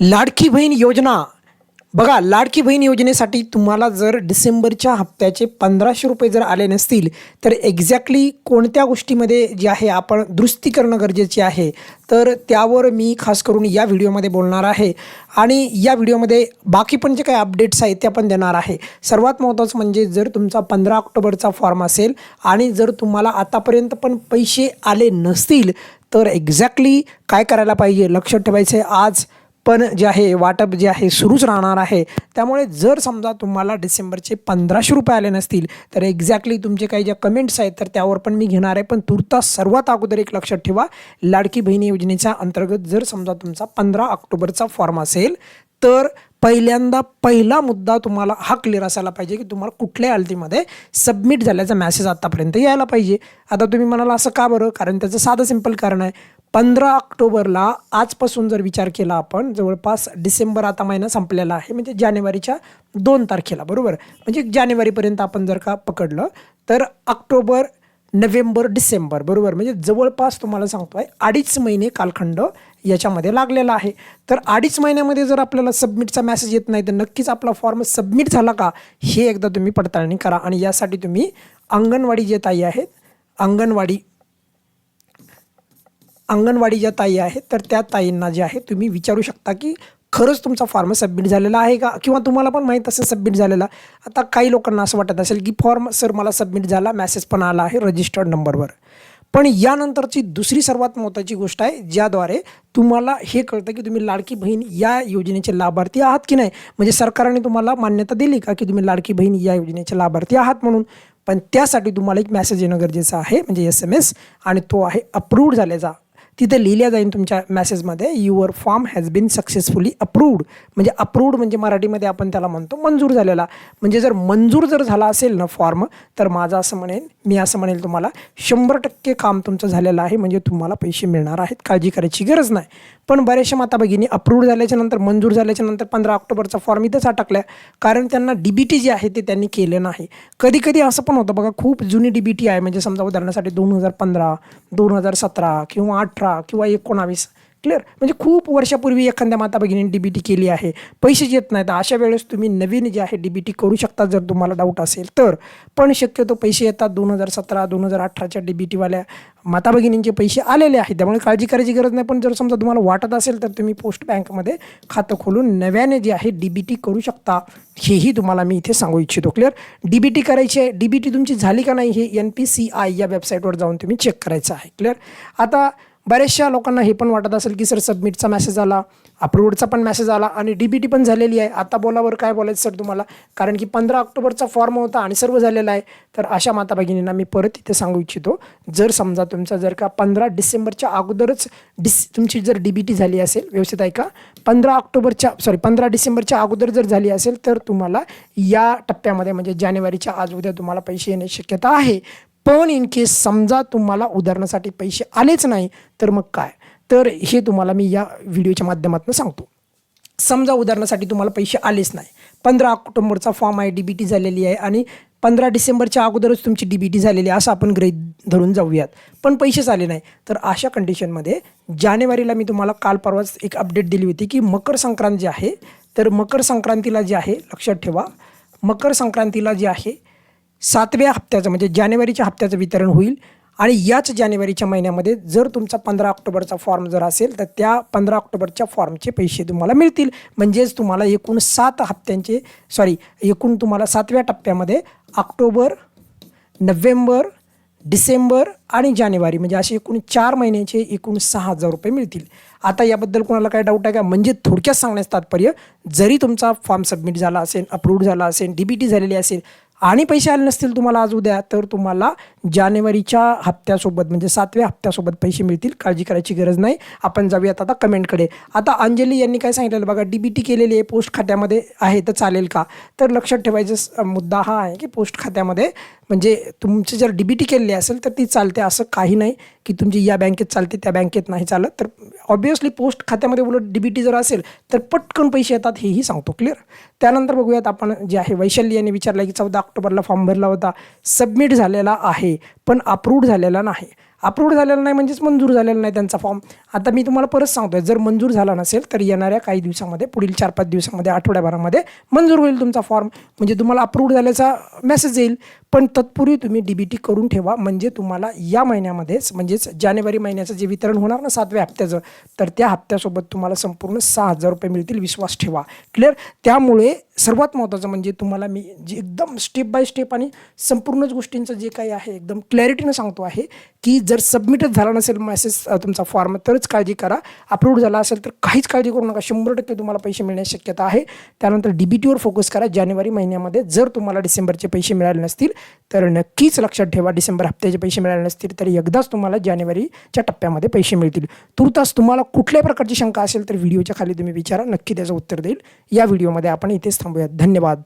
लाडकी बहीण योजना. बघा लाडकी बहीण योजनेसाठी तुम्हाला जर डिसेंबरच्या हप्त्याचे पंधराशे रुपये जर आले नसतील तर एक्झॅक्टली कोणत्या गोष्टीमध्ये जे आहे आपण दुरुस्ती करणं गरजेचे आहे? तर त्यावर मी खास करून या व्हिडिओमध्ये बोलणार आहे. आणि या व्हिडिओमध्ये बाकी पण जे काही अपडेट्स आहेत त्या पण देणार आहे. सर्वात महत्त्वाचं म्हणजे जर तुमचा पंधरा ऑक्टोबरचा फॉर्म असेल आणि जर तुम्हाला आतापर्यंत पण पैसे आले नसतील तर एक्झॅक्टली काय करायला पाहिजे? लक्षात ठेवायचं आहे आज पण जे आहे वाटप जे आहे सुरूच राहणार आहे. त्यामुळे जर समजा तुम्हाला डिसेंबरचे पंधराशे रुपये आले नसतील तर एक्झॅक्टली तुमचे काही ज्या कमेंट्स आहेत तर त्यावर पण मी घेणार आहे. पण तुर्तास सर्वात अगोदर एक लक्षात ठेवा लाडकी बहिणी योजनेच्या अंतर्गत जर समजा तुमचा पंधरा ऑक्टोबरचा फॉर्म असेल तर पहिल्यांदा पहिला मुद्दा तुम्हाला हा क्लिअर असायला पाहिजे की तुम्हाला कुठल्या हालतीमध्ये सबमिट झाल्याचा मॅसेज आत्तापर्यंत यायला पाहिजे. आता तुम्ही म्हणाला असं का बरं? कारण त्याचं साधं सिंपल कारण आहे. पंधरा ऑक्टोबरला आजपासून जर विचार केला आपण जवळपास डिसेंबर आता महिना संपलेला आहे म्हणजे जानेवारीच्या दोन तारखेला बरोबर? म्हणजे जानेवारीपर्यंत आपण जर का पकडलं तर ऑक्टोबर नोव्हेंबर डिसेंबर बरोबर? म्हणजे जवळपास तुम्हाला सांगतो आहे अडीच महिने कालखंड याच्यामध्ये लागलेला आहे. तर अडीच महिन्यामध्ये जर आपल्याला सबमिटचा मेसेज येत नाही तर नक्कीच आपला फॉर्म सबमिट झाला का हे एकदा तुम्ही पडताळणी करा. आणि यासाठी तुम्ही अंगणवाडी जे ताई आहेत अंगणवाडी अंगणवाडी ज्या ताई आहेत तर त्या ताईंना जे आहे तुम्ही विचारू शकता की खरंच तुमचा फॉर्म सबमिट झालेला आहे का? किंवा तुम्हाला पण माहीत असेल सबमिट झालेला. आता काही लोकांना असं वाटत असेल की फॉर्म सर मला सबमिट झाला मॅसेज पण आला आहे रजिस्टर्ड नंबरवर पण यानंतरची दुसरी सर्वात महत्त्वाची गोष्ट आहे ज्याद्वारे तुम्हाला हे कळतं की तुम्ही लाडकी बहीण या योजनेचे लाभार्थी आहात की नाही? म्हणजे सरकारने तुम्हाला मान्यता दिली का की तुम्ही लाडकी बहीण या योजनेचे लाभार्थी आहात म्हणून? पण त्यासाठी तुम्हाला एक मेसेज येणं गरजेचं आहे म्हणजे एस एम एस आणि तो आहे अप्रूव्ड झाल्याचा. तिथे लिहिल्या जाईल तुमच्या मॅसेजमध्ये your form has been successfully approved म्हणजे अप्रूव्ड म्हणजे मराठीमध्ये आपण त्याला म्हणतो मंजूर झालेला. म्हणजे जर मंजूर जर झाला असेल ना फॉर्म तर माझं असं म्हणेन मी असं म्हणेल तुम्हाला शंभर टक्के काम तुमचं झालेलं आहे म्हणजे तुम्हाला पैसे मिळणार आहेत काळजी करायची गरज नाही. पण बऱ्याचशा माता भगिनी अप्रूव्ड झाल्याच्यानंतर मंजूर झाल्याच्यानंतर पंधरा ऑक्टोबरचा फॉर्म इथंच अटकला कारण त्यांना डी बी टी जे आहे ते त्यांनी केलं नाही. कधी कधी असं पण होतं बघा खूप जुनी डी बी टी आहे. म्हणजे समजा उदाहरणासाठी दोन हजार पंधरा दोन हजार सतरा किंवा अठरा किंवा एकोणावीस. क्लिअर म्हणजे खूप वर्षापूर्वी एखाद्या माता भगिनीने डी बी टी केली आहे. पैसे येत नाहीत. अशा वेळेस तुम्ही नवीन जे आहे डी बी टी करू शकता जर तुम्हाला डाऊट असेल तर. पण शक्यतो पैसे येतात. दोन हजार सतरा दोन हजार अठराच्या डी बी टीवाल्या माता भगिनींचे पैसे आलेले आहेत. त्यामुळे काळजी करायची गरज नाही. पण जर समजा तुम्हाला वाटत असेल तर तुम्ही पोस्ट बँकमध्ये खातं खोलून नव्याने जे आहे डी बी टी करू शकता. हेही तुम्हाला मी इथे सांगू इच्छितो. क्लिअर डी बी टी करायची आहे. डी बी टी तुमची झाली का नाही हे एन पी सी आय या वेबसाईटवर जाऊन तुम्ही चेक करायचं आहे. क्लिअर आता बऱ्याचशा लोकांना हे पण वाटत असेल की सर सबमिटचा मेसेज आला अप्रूवडचा पण मेसेज आला आणि डी बी टी पण झालेली आहे. आता बोलावर काय बोलायचं सर तुम्हाला? कारण की पंधरा ऑक्टोबरचा फॉर्म होता आणि सर्व झालेला आहे. तर अशा माता भगिनींना मी परत इथे सांगू इच्छितो जर समजा तुमचा जर का पंधरा डिसेंबरच्या अगोदरच डिस तुमची जर डी बी टी झाली असेल व्यवस्थित आहे का पंधरा ऑक्टोबरच्या सॉरी पंधरा डिसेंबरच्या अगोदर जर झाली असेल तर तुम्हाला या टप्प्यामध्ये म्हणजे जानेवारीच्या आज उद्या तुम्हाला पैसे येण्याची शक्यता आहे. पण इन केस समजा तुम्हाला उदाहरणासाठी पैसे आलेच नाही तर मग काय? तर हे तुम्हाला मी या व्हिडिओच्या माध्यमातून सांगतो. समजा उदाहरणासाठी तुम्हाला पैसे आलेच नाही. पंधरा ऑक्टोबरचा फॉर्म आहे डी बी टी झालेली आहे आणि पंधरा डिसेंबरच्या अगोदरच तुमची डी बी टी झालेली आहे असं आपण ग्रहित धरून जाऊयात. पण पैसेच आले नाही. तर अशा कंडिशनमध्ये जानेवारीला मी तुम्हाला काल परवाच एक अपडेट दिली होती की मकर संक्रांत जी आहे तर मकर संक्रांतीला जे आहे लक्षात ठेवा मकर संक्रांतीला जे आहे सातव्या हप्त्याचं म्हणजे जानेवारीच्या हप्त्याचं वितरण होईल. आणि याच जानेवारीच्या महिन्यामध्ये जर तुमचा पंधरा ऑक्टोबरचा फॉर्म जर असेल तर त्या पंधरा ऑक्टोबरच्या फॉर्मचे पैसे तुम्हाला मिळतील. म्हणजेच तुम्हाला एकूण सात हप्त्यांचे सॉरी एकूण तुम्हाला सातव्या टप्प्यामध्ये ऑक्टोबर नोव्हेंबर डिसेंबर आणि जानेवारी म्हणजे असे एकूण चार महिन्याचे एकूण सहा हजार रुपये मिळतील. आता याबद्दल कोणाला काय डाऊट आहे का? म्हणजे थोडक्यात सांगण्याचं तात्पर्य जरी तुमचा फॉर्म सबमिट झाला असेल अप्रूव्ड झाला असेल डी बी टी झालेली असेल आणि पैसे आले नसतील तुम्हाला आज उद्या तर तुम्हाला जानेवारीच्या हप्त्यासोबत म्हणजे सातव्या हप्त्यासोबत पैसे मिळतील काळजी करायची गरज नाही. आपण जाऊयात आता कमेंटकडे. आता अंजली यांनी काय सांगितलेलं? बघा डी बी टी केलेली आहे पोस्ट खात्यामध्ये आहे तर चालेल का? तर लक्षात ठेवायचा मुद्दा हा आहे की पोस्ट खात्यामध्ये म्हणजे तुमची जर डी बी टी केलेली असेल तर ती चालते. असं काही नाही की तुमची या बँकेत चालते त्या बँकेत नाही चालत. तर ऑब्वियसली पोस्ट खात्यामध्ये उलट डी बी टी जर असेल तर पटकन पैसे येतात हेही सांगतो. क्लिअर त्यानंतर बघूयात आपण जे आहे वैशाली यांनी विचारलं की चौदा ऑक्टोबरला फॉर्म भरला होता. सबमिट झालेला आहे. पण अप्रूव्ड झालेला नाही. अप्रूव्ड झालेला नाही म्हणजेच मंजूर झालेला नाही त्यांचा फॉर्म आता मी तुम्हाला परत सांगतोय जर मंजूर झाला नसेल तर येणाऱ्या काही दिवसामध्ये पुढील चार पाच दिवसामध्ये आठवड्याभरामध्ये मंजूर होईल तुमचा फॉर्म म्हणजे तुम्हाला अप्रूव्ड झाल्याचा मेसेज येईल. पण तत्पूर्वी तुम्ही डी बी टी करून ठेवा. म्हणजे तुम्हाला या महिन्यामध्येच म्हणजेच जानेवारी महिन्याचं जे वितरण होणार ना सातव्या हप्त्याचं तर त्या हप्त्यासोबत तुम्हाला संपूर्ण सहा हजार रुपये मिळतील. विश्वास ठेवा. क्लिअर त्यामुळे सर्वात महत्त्वाचं म्हणजे तुम्हाला मी जे एकदम स्टेप बाय स्टेप आणि संपूर्णच गोष्टींचं जे काही आहे एकदम क्लॅरिटीनं सांगतो आहे की जर सबमिटच झाला नसेल मेसेज तुमचा फॉर्म तरच काळजी करा. अप्रूव्ह झाला असेल तर काहीच काळजी करू नका. शंभर टक्के तुम्हाला पैसे मिळण्याची शक्यता आहे. त्यानंतर डी बी टीवर फोकस करा. जानेवारी महिन्यामध्ये जर तुम्हाला डिसेंबरचे पैसे मिळाले नसतील तर नक्कीच लक्षात ठेवा. डिसेंबर हप्त्याचे पैसे मिळाले नसतील तर एकदाच तुम्हाला जानेवारीच्या टप्प्यामध्ये पैसे मिळतील. तुर्तास तुम्हाला कुठल्याही प्रकारची शंका असेल तर व्हिडिओच्या खाली तुम्ही विचारा. नक्की त्याचं उत्तर देईल. या व्हिडिओमध्ये आपण इथेच थांबूयात. धन्यवाद.